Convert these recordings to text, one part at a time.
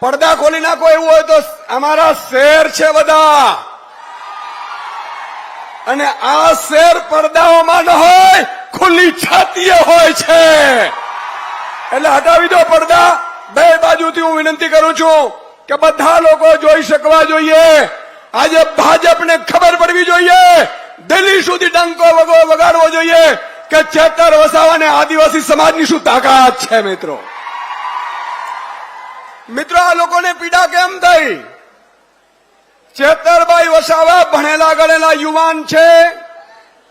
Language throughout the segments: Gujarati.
પડદા ખોલી નાખો, એવું હોય તો અમારા શેર છે બધા. અને આ શેર પડદાઓમાં ન હોય, ખુલ્લી છાતીએ હોય છે. એટલે હટાવી દો પડદા. બે બાજુથી હું વિનંતી કરું છું કે બધા લોકો જોઈ શકવા જોઈએ. આજે ભાજપને ખબર પડવી જોઈએ. દિલ્હી સુધી ડંકો વગો વગાડવો જોઈએ કે ચેતર વસાવાને આદિવાસી સમાજની શું તાકાત છે, મિત્રો? મિત્રો, આ લોકોને પીડા કેમ થઈ? ચેતરભાઈ વસાવા ભણેલા ગણેલા યુવાન છે.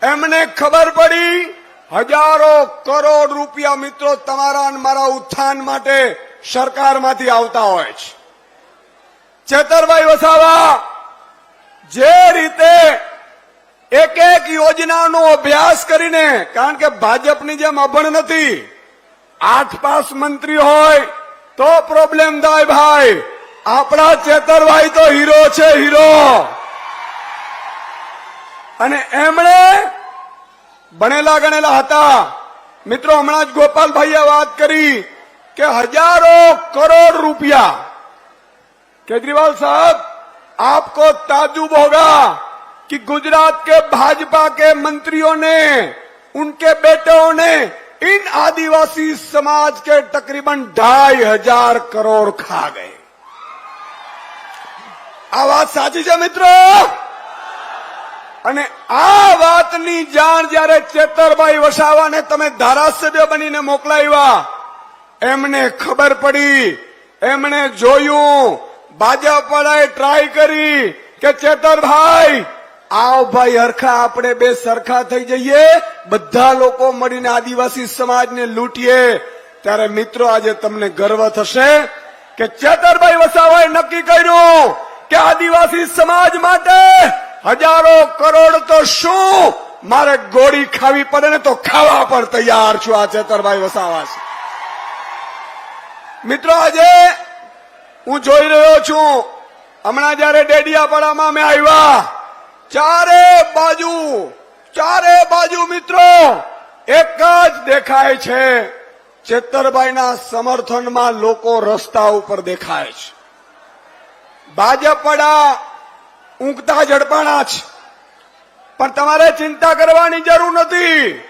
એમને ખબર પડી, હજારો કરોડ રૂપિયા મિત્રો તમારા મારા ઉત્થાન માટે સરકારમાંથી આવતા હોય છે. ચેતરભાઈ વસાવા, જે રીતે એક એક યોજનાનો અભ્યાસ કરીને, કારણ કે ભાજપની જેમ અભણ નથી આઠ પાસ મંત્રી હોય તો પ્રોબ્લેમ થાય ભાઈ આપણા ચેતરભાઈ તો હીરો છે હીરો અને એમણે ભણેલા ગણેલા હતા મિત્રો હમણાં જ ગોપાલભાઈએ વાત કરી કે હજારો કરોડ रुपया केजरीवाल साहब आपको ताजुब होगा कि गुजरात के भाजपा के मंत्रियों ने उनके बेटों ने इन आदिवासी समाज के तकरीबन ढाई हजार करोड़ खा गए આ વાત સાચી છે મિત્રો અને આ વાતની જાણ જ્યારે ચેતરભાઈ વસાવાને તમે ધારાસભ્ય બનીને મોકલાવ્યા એમને ખબર પડી એમણે જોયું ભાજપ વાળાએ ટ્રાય કરી કે ચેતરભાઈ આવ ભાઈ, હરખા આપણે બે સરખા થઈ જઈએ. બધા લોકો મળીને આદિવાસી સમાજને લૂંટીએ. ત્યારે મિત્રો, આજે તમને ગર્વ થશે કે ચેતરભાઈ વસાવાએ નક્કી કર્યું કે આદિવાસી સમાજ માટે હજારો કરોડ તો શું? મારે ગોળી ખાવી પડે ને તો ખાવા પણ તૈયાર છું આ ચેતરભાઈ વસાવા મિત્રો, આજે હું જોઈ રહ્યો છું. હમણાં જયારે ડેડિયાપાડામાં અમે આવ્યા ચારે બાજુ ચારે બાજુ મિત્રો, એક જ દેખાય છે. ચેતરભાઈના સમર્થનમાં લોકો રસ્તા ઉપર દેખાય છે. ભાજપ ઊંઘતા ઝડપાણા છે. પણ તમારે ચિંતા કરવાની જરૂર નથી.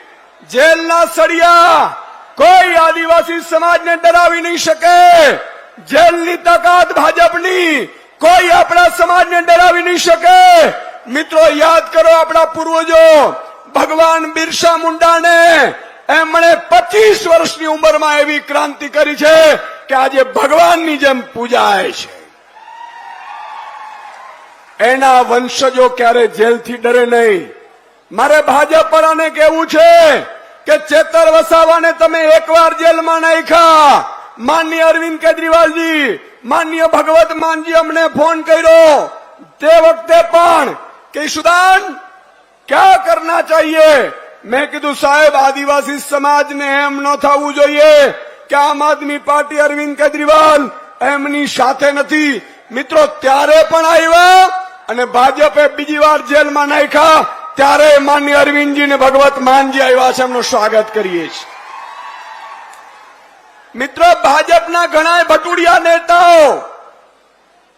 જેલના સળિયા કોઈ આદિવાસી સમાજને ડરાવી નહીં શકે. જેલની તાકાત ભાજપની કોઈ આપણા સમાજને ડરાવી નહીં શકે. મિત્રો, યાદ કરો આપણા પૂર્વજો, ભગવાન બિરસા મુંડાને એમણે પચીસ વર્ષની ઉંમરમાં એવી ક્રાંતિ કરી છે કે આજે ભગવાનની જેમ પૂજાય છે. એના વંશજો ક્યારે જેલથી ડરે નહીં. મારે ભાજપ વાળાને કેવું છે કે ચેતર વસાવાને તમે એકવાર જેલમાં નાખ્યા. માન્ય અરવિંદ કેજરીવાલજી, માન્ય ભગવત માનજી અમને ફોન કર્યો. તે વખતે પણ સુદાન ક્યાં કરના ચાહીએ? મેં કીધું, સાહેબ, આદિવાસી સમાજને એમ ન થવું જોઈએ કે આમ આદમી પાર્ટી અરવિંદ કેજરીવાલ એમની સાથે નથી. મિત્રો, ત્યારે પણ આવ્યા અને ભાજપે બીજી વાર જેલમાં નાખ્યા. ત્યારે માન્ય અરવિંદજી ને ભગવત માનજી આવ્યા છે, એમનું સ્વાગત કરીએ છીએ. મિત્રો, ભાજપના ઘણા ભટુડિયા નેતાઓ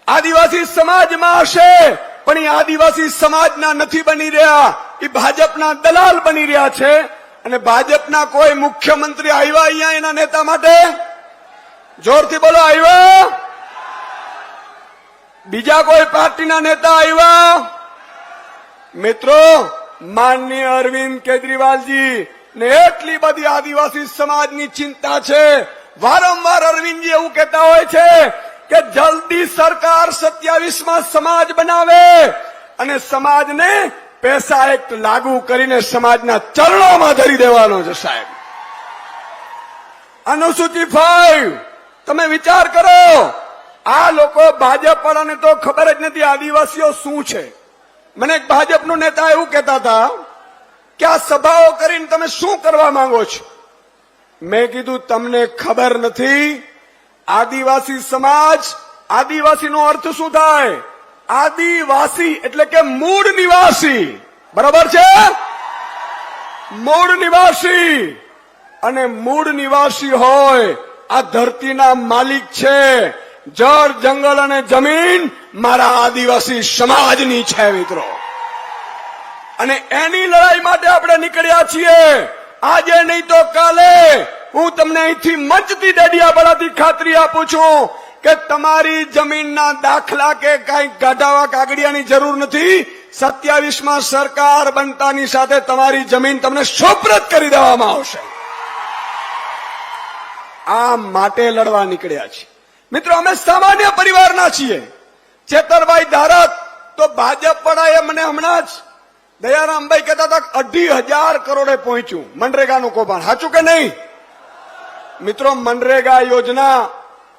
આદિવાસી સમાજમાં હશે. પણ એ આદિવાસી સમાજના નથી બની રહ્યા. એ ભાજપના દલાલ બની રહ્યા છે. અને ભાજપના કોઈ મુખ્યમંત્રી આવ્યા અહીંયા એના નેતા માટે? જોરથી બોલો, આવ્યા? બીજા કોઈ પાર્ટીના નેતા આવ્યા? મિત્રો, માનનીય અરવિંદ કેજરીવાલજી, ને એટલી બધી આદિવાસી સમાજની ચિંતા છે. વારંવાર અરવિંદજી એવું કહેતા હોય છે કે જલ્દી સરકાર સત્યાવીસમાં સમાજ બનાવે અને સમાજને પૈસા એક્ટ લાગુ કરીને સમાજના ચરણોમાં ધરી દેવાનો છે સાહેબ. અનુસૂચિ ફાઈવ તમે વિચાર કરો, આ લોકો ભાજપ વાળાને તો ખબર જ નથી આદિવાસીઓ શું છે. મને એક ભાજપનો નેતા એવું કહેતા હતા કે આ સભાઓ કરીને તમે શું કરવા માંગો છો? મેં કીધું, તમને ખબર નથી આદિવાસી સમાજ, આદિવાસીનો અર્થ શું થાય? આદિવાસી એટલે કે મૂળ નિવાસી. બરાબર છે? મૂળ નિવાસી. અને મૂળ નિવાસી હોય, આ ધરતીના માલિક છે. જળ, જંગલ અને જમીન મારા આદિવાસી સમાજની છે, મિત્રો. અને એની લડાઈ માટે આપણે નીકળ્યા છીએ. આજે નહીં તો કાલે હું તમને અહીંથી મંચથી ડેડિયાપાડાથી ખાતરી આપું છું કે તમારી જમીનના દાખલા કે કઈ ગાઢાવા કાગડિયાની જરૂર નથી. સત્યાવીસમાં સરકાર બનતાની સાથે તમારી જમીન તમને સુપ્રત કરી દેવામાં આવશે. આ માટે લડવા નીકળ્યા છે મિત્રો, અમે સામાન્ય પરિવારના છીએ. ચેતરભાઈ ધારક, તો ભાજપ પડાએ મને હમણાં જ દયારામભાઈ કહેતા હતા અઢી હજાર કરોડે પહોંચ્યું મનરેગાનું કૌભાંડ. સાચું કે નહીં? મિત્રો, મનરેગા યોજના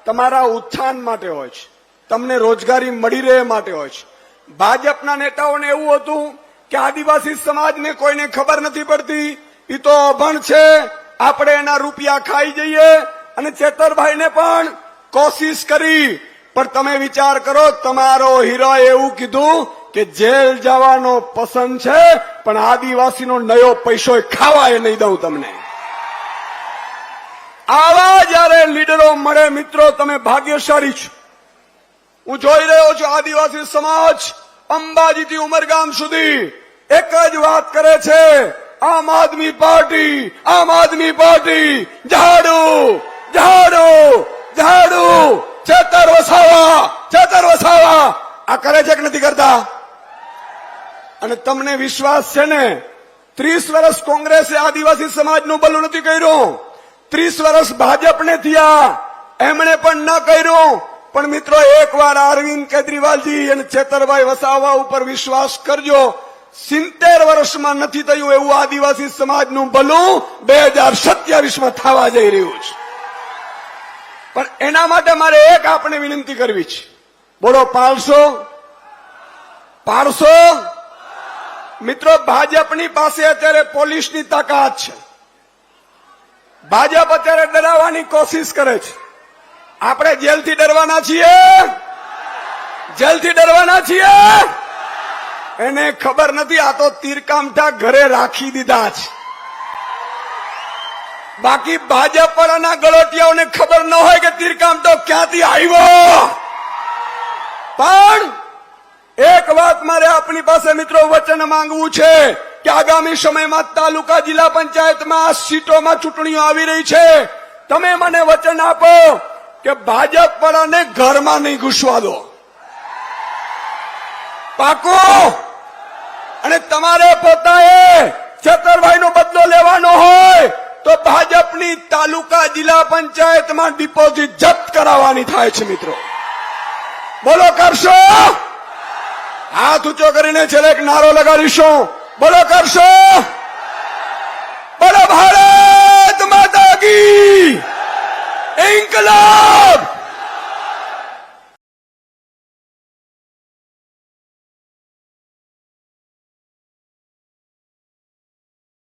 તમારા ઉત્થાન માટે હોય છે. તમને રોજગારી મળી રહે માટે હોય છે. ભાજપના નેતાઓને એવું હતું કે આદિવાસી સમાજને કોઈને ખબર નથી પડતી. એ તો અભણ છે. આપણે એના રૂપિયા ખાઈ જઈએ અને ચેતરભાઈને પણ કોશિશ કરી. પણ તમે વિચાર કરો, તમારો હીરો એવું કીધું કે જેલ જવાનો પસંદ છે, પણ આદિવાસીનો નયો પૈસો ખાવા એ નહીં દઉં તમને. આવા જયારે લીડરો મળે, મિત્રો, તમે ભાગ્યશાળી છો. હું જોઈ રહ્યો છું આદિવાસી સમાજ અંબાજીથી ઉમરગામ સુધી. એક જ વાત કરે છે, આમ આદમી પાર્ટી, આમ આદમી પાર્ટી. ઝાડુ ઝાડુ ઝાડુ. છેતર વસાવા છેતર વસાવા. આ કરે છે કે નથી કરતા? અને તમને વિશ્વાસ છે ને? ત્રીસ વર્ષ કોંગ્રેસે આદિવાસી સમાજનું ભલું નથી કર્યું. ત્રીસ વર્ષ ભાજપને થયા. એમણે પણ ન કર્યું. પણ મિત્રો, એકવાર અરવિંદ કેજરીવાલજી અને છેતરભાઈ વસાવા ઉપર વિશ્વાસ કરજો. સિત્તેર વર્ષમાં નથી થયું એવું આદિવાસી સમાજનું ભલું બે હજાર સત્યાવીસમાં થવા જઈ રહ્યું છે. પણ એના માટે મારે એક આપણે વિનંતી કરવી છે. બોલો પાલસો પાડશો મિત્રો, ભાજપની પાસે અત્યારે પોલીસની તાકાત છે. ભાજપ અત્યારે ડરાવવાની કોશિશ કરે છે. આપણે જેલથી ડરવાના છીએ? જેલથી ડરવાના છીએ? એને ખબર નથી, આ તો તીરકામઠા ઘરે રાખી દીધા છે. બાકી ભાજપ વાળાના ગળોટિયાઓને ખબર ન હોય કે તીરકામઠો ક્યાંથી આવ્યો. પણ એક વાત મારે આપણી પાસે મિત્રો વચન માંગવું છે. કે આગામી સમયમાં તાલુકા જિલ્લા પંચાયતમાં સીટોમાં ચૂંટણીઓ આવી રહી છે. તમે મને વચન આપો કે ભાજપ વાળાને ઘરમાં નહીં ઘૂસવા દો. પાકો! અને તમારે પોતાએ છતરભાઈ નો બદલો લેવાનો હોય તો ભાજપની તાલુકા જિલ્લા પંચાયતમાં ડિપોઝિટ જપ્ત કરાવવાની થાય છે મિત્રો. બોલો કરશો? હાથ ઊંચો કરીને છેલ્લે એક નારો લગાડીશું. બોલો કરશો? બોલો ભારત માતા કી!